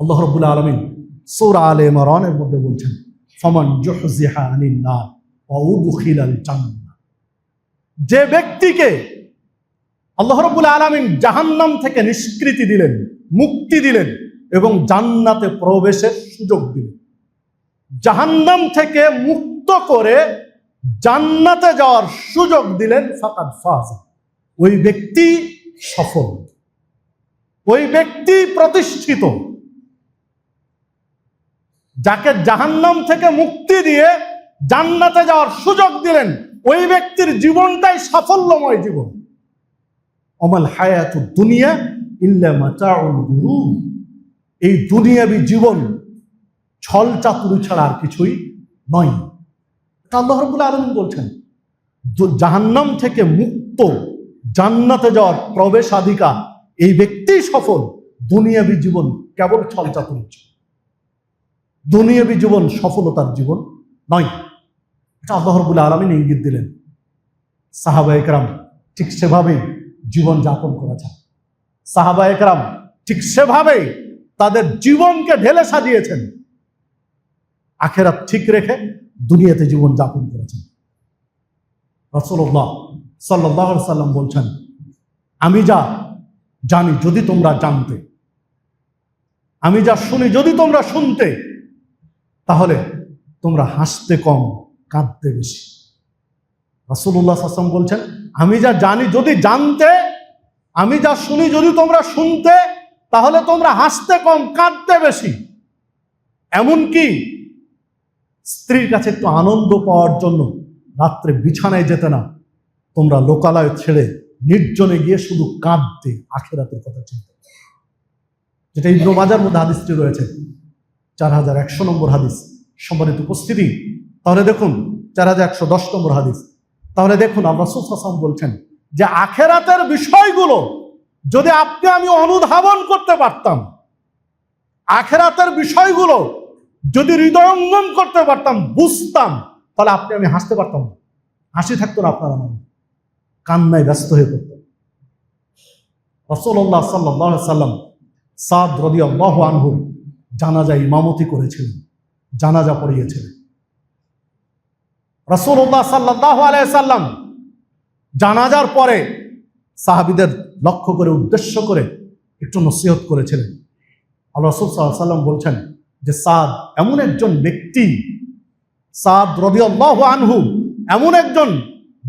আল্লাহ রব্বুল আলমিন সৌরা আলে মরনের মধ্যে বলছেন, ফমান জুহজিহা উদখিলাল যে ব্যক্তিকে আল্লাহ রব্বুল আলমিন জাহান্নাম থেকে নিষ্কৃতি দিলেন, মুক্তি দিলেন এবং জান্নাতে প্রবেশের সুযোগ দিলেন, জাহান্নাম থেকে মুক্ত করে জান্নাতে যাওয়ার সুযোগ দিলেন ফাকাদ ফাজ। ওই ব্যক্তি সফল, ওই ব্যক্তি প্রতিষ্ঠিত যাকে জাহান্নাম থেকে মুক্তি দিয়ে জান্নাতে যাওয়ার সুযোগ দিলেন, ওই ব্যক্তির জীবনটাই সাফল্যময় জীবন। অমাল হায়াত দুনিয়া ইল্লা গুরুর এই দুনিয়াবি জীবন ছল চাতুরি ছাড়া আর কিছুই নয়। আল্লাহ আলম বলছেন জাহান্নাম থেকে মুক্ত, জান্নাতে যাওয়ার প্রবেশাধিকার এই ব্যক্তিই সফল। দুনিয়াবি জীবন কেবল ছল চাতুরি দুনিয়াবি জীবন সফলতার জীবন নয়। এটা আল্লাহ রবুল্লা আলমিন ইঙ্গিত দিলেন। সাহাবা একরাম ঠিক সেভাবেই জীবন যাপন করেছেন সাহাবা একরাম ঠিক সেভাবেই তাদের জীবনকে ঢেলে সাজিয়েছেন। আখেরাত ঠিক রেখে দুনিয়াতে জীবন যাপন করেছেন রসল্লাহ সাল্লাহ সাল্লাম বলছেন, আমি যা জানি যদি তোমরা জানতে, আমি যা শুনি যদি তোমরা শুনতে তাহলে তোমরা হাসতে কম, কাঁদতে বেশি। রসুল্লাহ আসলাম বলছেন, আমি যা জানি যদি জানতে, আমি যা শুনি যদি তোমরা শুনতে, তাহলে তোমরা হাসতে কম, কাঁদতে বেশি। এমনকি স্ত্রীর কাছে একটু আনন্দ পাওয়ার জন্য রাত্রে বিছানায় যেতে না, তোমরা লোকালয় ছেড়ে নির্জনে গিয়ে শুধু কাঁদতে, আখেরাতের কথা চিন্তা যেটা ইব্রো মাজার মধ্যে হাদিসটি রয়েছে চার হাজার একশো নম্বর হাদিস। সম্মানিত উপস্থিতি, তাহলে দেখুন চার হাজার একশো দশ নম্বর হাদিস। তাহলে দেখুন আল্লাহ হাসান বলছেন যে আখেরাতের বিষয়গুলো যদি আপনি আমি অনুধাবন করতে পারতাম, আখেরাতের বিষয়গুলো যদি হৃদয়ঙ্গম করতে পারতাম, বুঝতাম, তাহলে আপনি আমি হাসতে পারতাম হাসি থাকতো না আপনার আমার। কান্নায় ব্যস্ত হয়ে পড়তাম। রসল্লাহ সাল্লাহ সাল্লাম সাদ রদি আল্লাহ আনহু জানাজা ইমামতি করেছিলেন, জানাজা পড়িয়েছিলেন। রসুল্লাহ সাল্লাহ আলাইসাল্লাম জানাজার পরে সাহাবিদের লক্ষ্য করে, উদ্দেশ্য করে একটু নসিহত করেছিলেন। আল্লাহ রসুল সাল্লাম বলছেন যে, সাদ এমন একজন ব্যক্তি, সাদ রদিয়াল্লাহ আনহু এমন একজন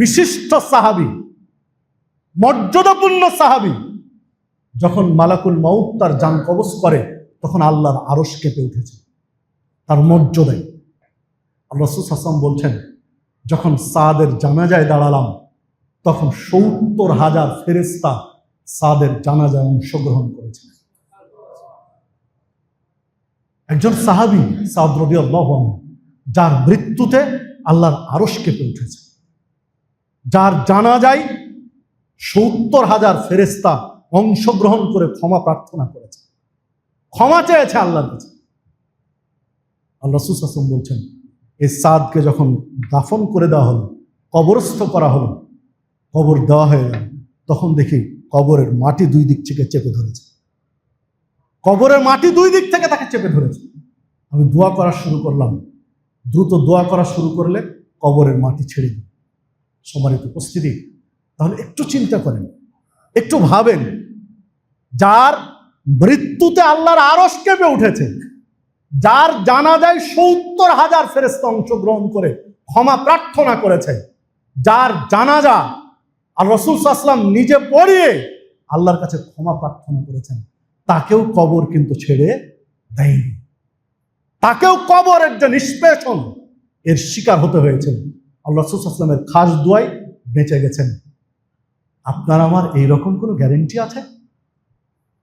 বিশিষ্ট সাহাবি, মর্যাদাপূর্ণ সাহাবি, যখন মালাকুল মাউত তার যান কবজ করে তখন আল্লাহর আরস কেঁপে উঠেছে। তার মর্যাদায় রসুল হাসান বলছেন, যখন সাদের জানাজায় দাঁড়ালাম, তখন সত্তর হাজার ফেরেস্তা সাদের জানাজায় অংশগ্রহণ করেছে। একজন সাহাবি, সাদ রবি যার মৃত্যুতে আল্লাহর আরস কেঁপে উঠেছে। যার জানা যায় সত্তর হাজার ফেরেস্তা অংশগ্রহণ করে ক্ষমা প্রার্থনা করেছে। ক্ষমা চেয়েছে আল্লাহর কাছে। আল্লাহ সুসাসম বলছেন এই সাদকে যখন দাফন করে দেওয়া হলো, কবরস্থ করা হলো, কবর দেওয়া হয়ে গেল, তখন দেখি কবরের মাটি দুই দিক থেকে চেপে ধরেছে। কবরের মাটি দুই দিক থেকে তাকে চেপে ধরেছে। আমি দোয়া করা শুরু করলাম। দ্রুত দোয়া করা শুরু করলে কবরের মাটি ছেড়ে দিই। সমানিত উপস্থিতি, তাহলে একটু চিন্তা করেন, একটু ভাবেন, যার মৃত্যুতে আল্লাহর আরস কেঁপে উঠেছে। যার জানা যায় সত্তর হাজার ফেরেস্তা অংশগ্রহণ করে ক্ষমা প্রার্থনা করেছে। যার জানাজা আর রসুল আসলাম নিজে পড়িয়ে আল্লাহর কাছে ক্ষমা প্রার্থনা করেছেন, তাকেও কবর কিন্তু ছেড়ে দেয়নি। তাকেও কবরের যে নিষ্পেষণ এর শিকার হতে হয়েছে। আল্লাহ রসুল আসলামের খাস দোয়াই বেঁচে গেছেন। আপনার আমার এই রকম কোনো গ্যারেন্টি আছে?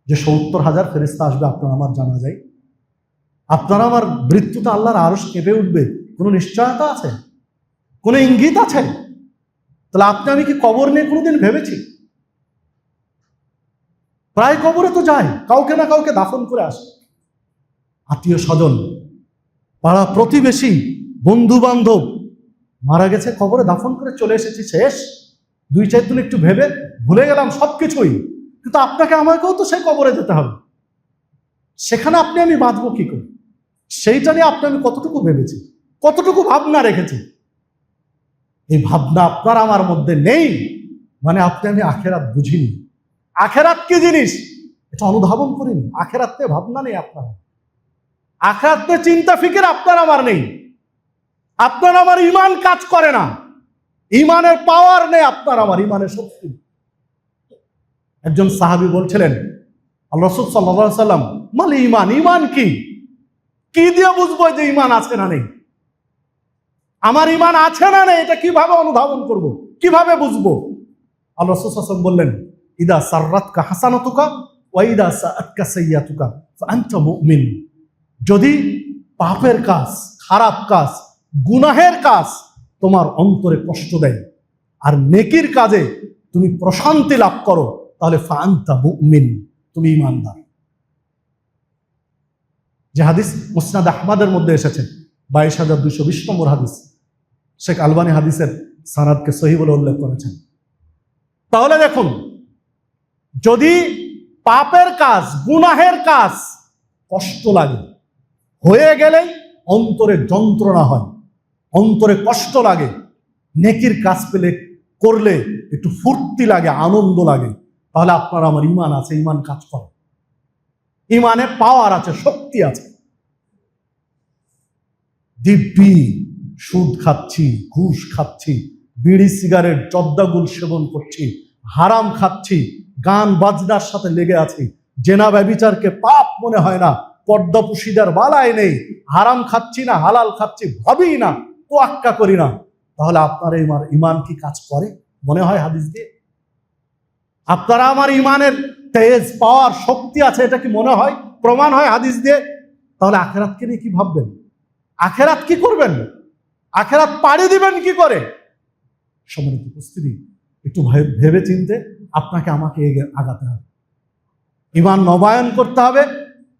যে সত্তর হাজার ফেরিস্তা আসবে, আপনার আমার জানা যায় আপনার আমার মৃত্যুতে আল্লাহর আরস কেঁপে উঠবে। কোনো নিশ্চয়তা আছে? কোনো ইঙ্গিত আছে? তাহলে আপনি, আমি কি কবর নিয়ে কোনোদিন ভেবেছি? প্রায় কবরে তো যায়, কাউকে না কাউকে দাফন করে আসে। আত্মীয় স্বজন, পাড়া প্রতিবেশী বন্ধু বান্ধব মারা গেছে, কবরে দাফন করে চলে এসেছি, শেষ। দুই, চার দিন একটু ভেবে ভুলে গেলাম সব কিছুই কিন্তু আপনাকে আমাকেও তো সেই কবরে যেতে হবে। সেখানে আপনি আমি বাঁচবো কি করে? সেইটা নিয়ে আপনি আমি কতটুকু ভেবেছি? কতটুকু ভাবনা রেখেছি? এই ভাবনা আপনার আমার মধ্যে নেই মানে আপনি আমি আখেরাত বুঝিনি। আখেরাত কি জিনিস? এটা অনুধাবন করিনি। আখেরাতে ভাবনা নেই আপনার। আখেরাতে চিন্তা ফিকির আপনার আমার নেই। আপনার আমার ইমান কাজ করে না। ইমানের পাওয়ার নেই আপনার আমার, ইমানের শক্তি। নেই। একজন সাহাবি বলছিলেন রসুল সাল্লাহ সাল্লাম, মালি ইমান ইমান কি? কি দিয়ে বুঝব যে ইমান আছে না নেই? আমার ইমান আছে না নেই, এটা কীভাবে অনুধাবন করব? কীভাবে বুঝব? রসুল সাল্লাম বললেন, ইদা সার্রাতকা হাসানতুকা ওয়াইদা সাআতকা সাইয়াতুকা ফাআনতা মুমিন। যদি পাপের কাজ, খারাপ কাজ, গুনাহের কাজ তোমার অন্তরে কষ্ট দেয়, আর নেকির কাজে তুমি প্রশান্তি লাভ করো তাহলে ফান্তা মুমিন, তুমি ইমানদার। যে হাদিস মুসনাদ আহমাদের মধ্যে এসেছে, বাইশ হাজার দুইশো বিশ নম্বর হাদিস। শেখ আলবানী হাদিসের সানাদকে সহি বলে উল্লেখ করেছেন। তাহলে দেখুন, যদি পাপের কাজ, গুনাহের কাজ কষ্ট লাগে, হয়ে গেলেই অন্তরে যন্ত্রণা হয়, অন্তরে কষ্ট লাগে, নেকির কাজ পেলে, করলে একটু ফুর্তি লাগে, আনন্দ লাগে তাহলে আপনার আমার ইমান আছে, ইমান কাজ করে। ইমানে পাওয়ার আছে, শক্তি আছে। দিব্যি, সুদ খাচ্ছি, ঘুষ খাচ্ছি, বিড়ি, সিগারেট, জর্দাগুল সেবন করছি, হারাম খাচ্ছি, গান বাজনার সাথে লেগে আছি। জেনা ব্যবিচারকে পাপ মনে হয় না পর্দা পুশিদার বালায় নেই। হারাম খাচ্ছি না, হালাল খাচ্ছি, ভাবি না, তোয়াক্কা করি না। তাহলে আপনার ইমান ইমান কি কাজ করে? মনে হয় হাদিস দিয়ে? আপনারা আমার ইমানের তেজ, পাওয়ার শক্তি আছে, এটা কি মনে হয়? প্রমাণ হয় হাদিস দিয়ে? তাহলে আখেরাতকে নিয়ে কি ভাববেন? আখেরাত কি করবেন? আখেরাত পাড়ি দিবেন কি করে? সম্মানিত উপস্থিতি, একটু ভেবে চিনতে আপনাকে আমাকে আগাতে হবে। ইমান নবায়ন করতে হবে,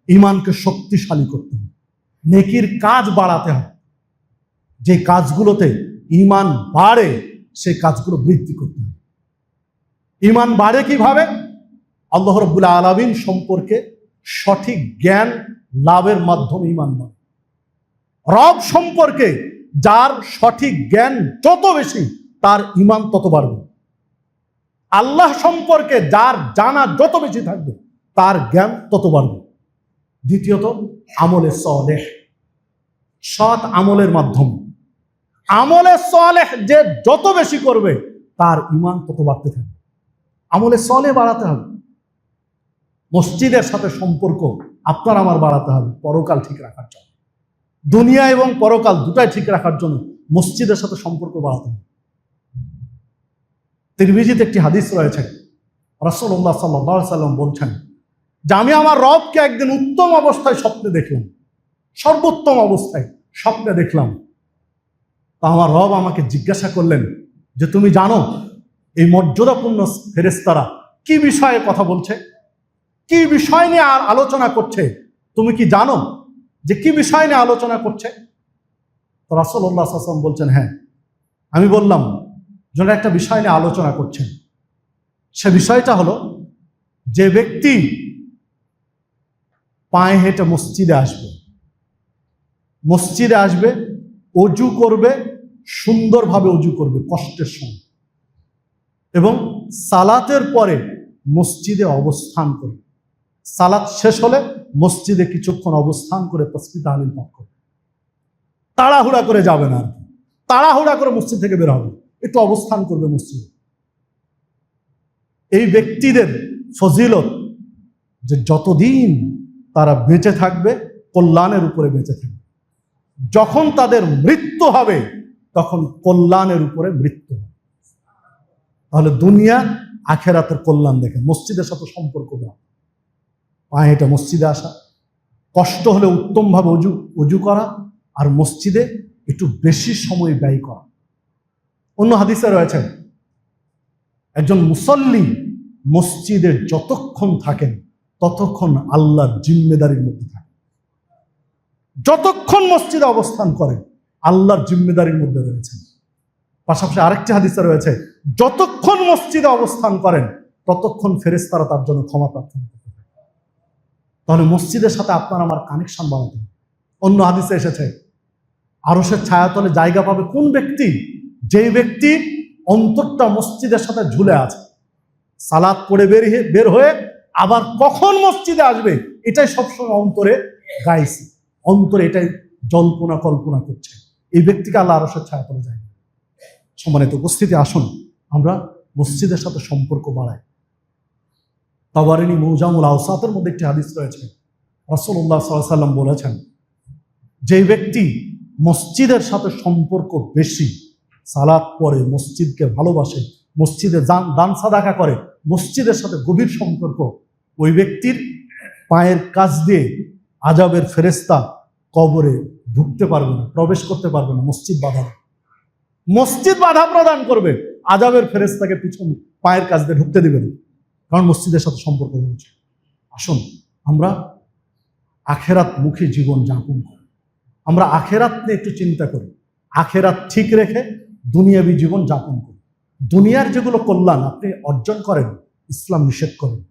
ইমানকে শক্তিশালী করতে হবে। নেকির কাজ বাড়াতে হবে। যে কাজগুলোতে ইমান বাড়ে, সেই কাজগুলো বৃদ্ধি করতে হবে। ইমান বাড়ে কীভাবে? আল্লাহ রব্বুল আলমিন সম্পর্কে সঠিক জ্ঞান লাভের মাধ্যমে ইমান বাড়ে। রব সম্পর্কে যার সঠিক জ্ঞান যত বেশি, তার ইমান তত বাড়বে। আল্লাহ সম্পর্কে যার জানা যত বেশি থাকবে, তার জ্ঞান তত বাড়বে। দ্বিতীয়ত, আমলে সলেহ। সৎ আমলের মাধ্যম। আমলে সলেহ যে যত বেশি করবে, তার ইমান তত বাড়তে থাকবে। আমলে সলে বাড়াতে হবে। মসজিদের সাথে সম্পর্ক আপনার আমার বাড়াতে হবে, পরকাল ঠিক রাখার জন্য। দুনিয়া এবং পরকাল দুটাই ঠিক রাখার জন্য মসজিদের সাথে সম্পর্ক বাড়াতে হবে। তিরমিজিতে একটি হাদিস রয়েছে রসল্লাহ সাল্লাহ সাল্লাম বলছেন, যে আমি আমার রবকে একদিন উত্তম অবস্থায় স্বপ্নে দেখলাম, সর্বোত্তম অবস্থায় স্বপ্নে দেখলাম। তা আমার রব আমাকে জিজ্ঞাসা করলেন যে, তুমি জানো এই মর্যাদাপূর্ণ ফেরেস্তারা কি বিষয়ে কথা বলছে? কি বিষয় নিয়ে আর আলোচনা করছে? তুমি কি জানো যে কি বিষয় নিয়ে আলোচনা করছে? তো রাসল্লাহ আসলাম বলছেন হ্যাঁ আমি বললাম যেন একটা বিষয় নিয়ে আলোচনা করছেন। সে বিষয়টা হলো, যে ব্যক্তি পায়ে হেঁটে মসজিদে আসবে মসজিদে আসবে, অজু করবে, সুন্দরভাবে অজু করবে, কষ্টের সঙ্গে এবং সালাতের পরে মসজিদে অবস্থান করে। সালাত শেষ হলে মসজিদে কিছুক্ষণ অবস্থান করে তসবি তাহলিল পাঠ তাড়াহুড়া করে যাবে না আর কি। তাড়াহুড়া করে মসজিদ থেকে বের হবে। একটু অবস্থান করবে মসজিদে। এই ব্যক্তিদের ফজিলত যে যতদিন তারা বেঁচে থাকবে, কল্যাণের উপরে বেঁচে থাকবে। যখন তাদের মৃত্যু হবে, তখন কল্যাণের উপরে মৃত্যু হবে। তাহলে দুনিয়া আখেরাতের কল্যাণ দেখে। মসজিদের সাথে সম্পর্ক দেওয়া পায়ে হেঁটে মসজিদে আসা। কষ্ট হলে উত্তমভাবে অজু অজু করা আর মসজিদে একটু বেশি সময় ব্যয় করা। অন্য হাদিসে রয়েছে, একজন মুসল্লি মসজিদে যতক্ষণ থাকেন, ততক্ষণ আল্লাহর জিম্মেদারির মধ্যে থাকেন যতক্ষণ মসজিদে অবস্থান করেন, আল্লাহর জিম্মেদারির মধ্যে রয়েছেন। পাশাপাশি আরেকটি হাদিসে রয়েছে যতক্ষণ মসজিদে অবস্থান করেন, ততক্ষণ ফেরেস্তারা তার জন্য ক্ষমা প্রার্থনা করতে তাহলে মসজিদের সাথে আপনার আমার কানেকশন হবে। অন্য হাদিসে এসেছে আরসের ছায়াতলে জায়গা পাবে কোন ব্যক্তি? যেই ব্যক্তি অন্তরটা মসজিদের সাথে ঝুলে আছে। সালাদ পড়ে বের বের হয়ে আবার কখন মসজিদে আসবে? এটাই সবসময় অন্তরে গাইছে অন্তরে এটাই জল্পনা কল্পনা করছে। এই ব্যক্তিকে আল্লাহ আরসের ছায়াতলে যায়। সম্মানিত উপস্থিতি, আসুন। আমরা মসজিদের সাথে সম্পর্ক বাড়াই। তাবারিনী মৌজামুল আওসাতের মধ্যে একটি হাদিস রয়েছে। রাসূলুল্লাহ সাল্লাম বলেছেন যে ব্যক্তি মসজিদের সাথে সম্পর্ক বেশি, সালাত পরে মসজিদকে ভালোবাসে, মসজিদে দান সাদাকা করে, মসজিদের সাথে গভীর সম্পর্ক, ওই ব্যক্তির পায়ের কাজ দিয়ে আজাবের ফেরেস্তা কবরে ঢুকতে পারবে না, প্রবেশ করতে পারবে না, মসজিদ বাধা মসজিদ বাধা প্রদান করবে। আজাবের ফেরেস্তাকে পিছন পায়ের কাজ দিয়ে ঢুকতে দেবেন। কারণ মসজিদের সাথে সম্পর্ক রয়েছে। আসুন, আমরা আখেরাত মুখী জীবন যাপন করি। আমরা আখেরাত নিয়ে একটু চিন্তা করি। আখেরাত ঠিক রেখে দুনিয়াবী জীবন যাপন করি। দুনিয়ার যেগুলো কল্যাণ আপনি অর্জন করেন, ইসলাম নিষেধ করেন।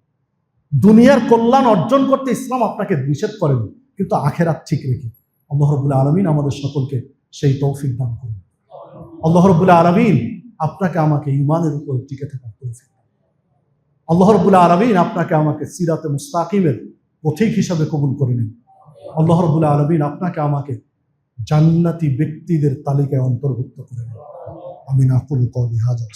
দুনিয়ার কল্যাণ অর্জন করতে ইসলাম আপনাকে নিষেধ করেন। কিন্তু আখেরাত ঠিক রেখে আল্লাহ রবুল্লাহ আলমিন আমাদের সকলকে সেই তৌফিক দান করুন। আল্লাহ রবুল্লাহ আলমিন আপনাকে আমাকে ইমানের উপর টিকে থাকার তৌফিক আল্লাহ রবুল্লা আলমিন আপনাকে আমাকে সিরাতে মুস্তাকিমের পথিক হিসাবে কবুল করে নিন। আল্লাহ রবুল্লা আলমিন আপনাকে আমাকে জান্নাতি ব্যক্তিদের তালিকায় অন্তর্ভুক্ত করে নিন। আমি নাকুল কলি হাজার